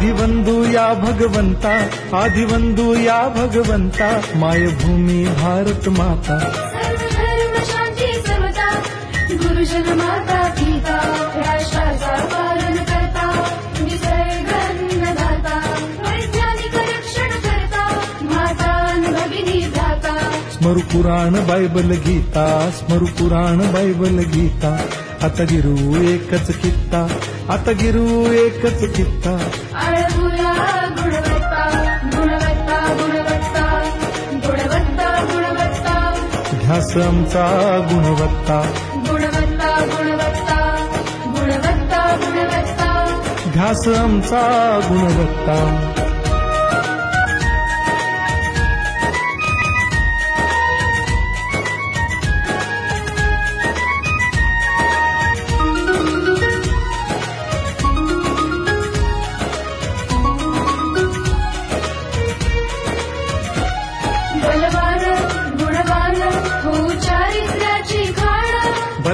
आदिवंदू या भगवंता आदिवंदू या भगवंता मायभूमी भारत माता. गुरुजन माता पिता राष्ट्राचा पालन करता निसर्ग अन्नदाता वैज्ञानिक रक्षण करता माता अन भगिनी भ्राता. स्मरु पुराण बायबल गीता स्मरु पुराण बायबल गीता. आता गिरू एकच कित्ता आता गिरू एकच कित्ता आळमुला गुणवत्ता गुणवत्ता गुणवत्ता गुणवत्ता गुणवत्ता. ध्यास आमचा गुणवत्ता. गुणवत्ता गुणवत्ता गुणवत्ता गुणवत्ता. ध्यास आमचा गुणवत्ता.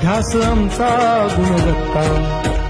ध्यास आमचा गुणवत्ता.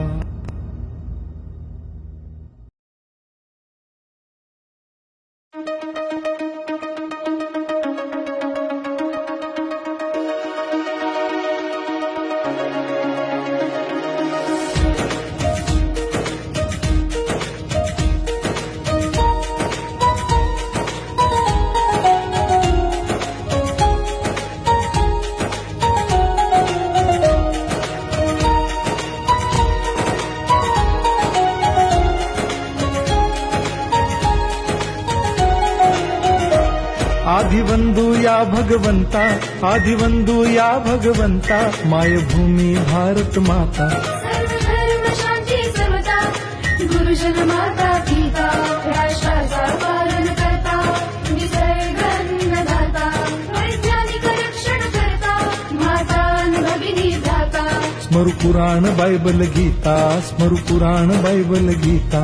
आदिवंदू या भगवंता आदिवंदू या भगवंता मायभूमी भारत माता. गुरुजन माता पिता राष्ट्राचा पालन करता निसर्गन्नदाता वैज्ञानिक रक्षण करता माता न भगिनी भ्राता. स्मरु पुराण बायबल गीता स्मरु पुराण बायबल गीता.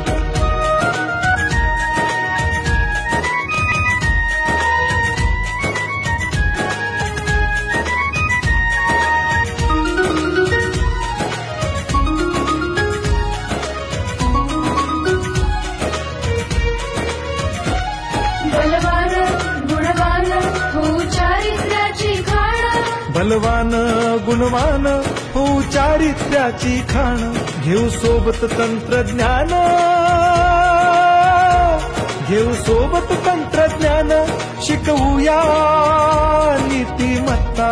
बलवान गुणवान हो चारित्र्याची खाण. घेऊ सोबत तंत्रज्ञान. घेऊ सोबत तंत्रज्ञान. शिकवूया नीतिमत्ता.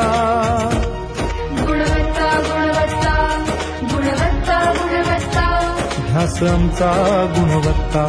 गुणवत्ता गुणवत्ता गुणवत्ता गुणवत्ता. ध्यास आमचा गुणवत्ता.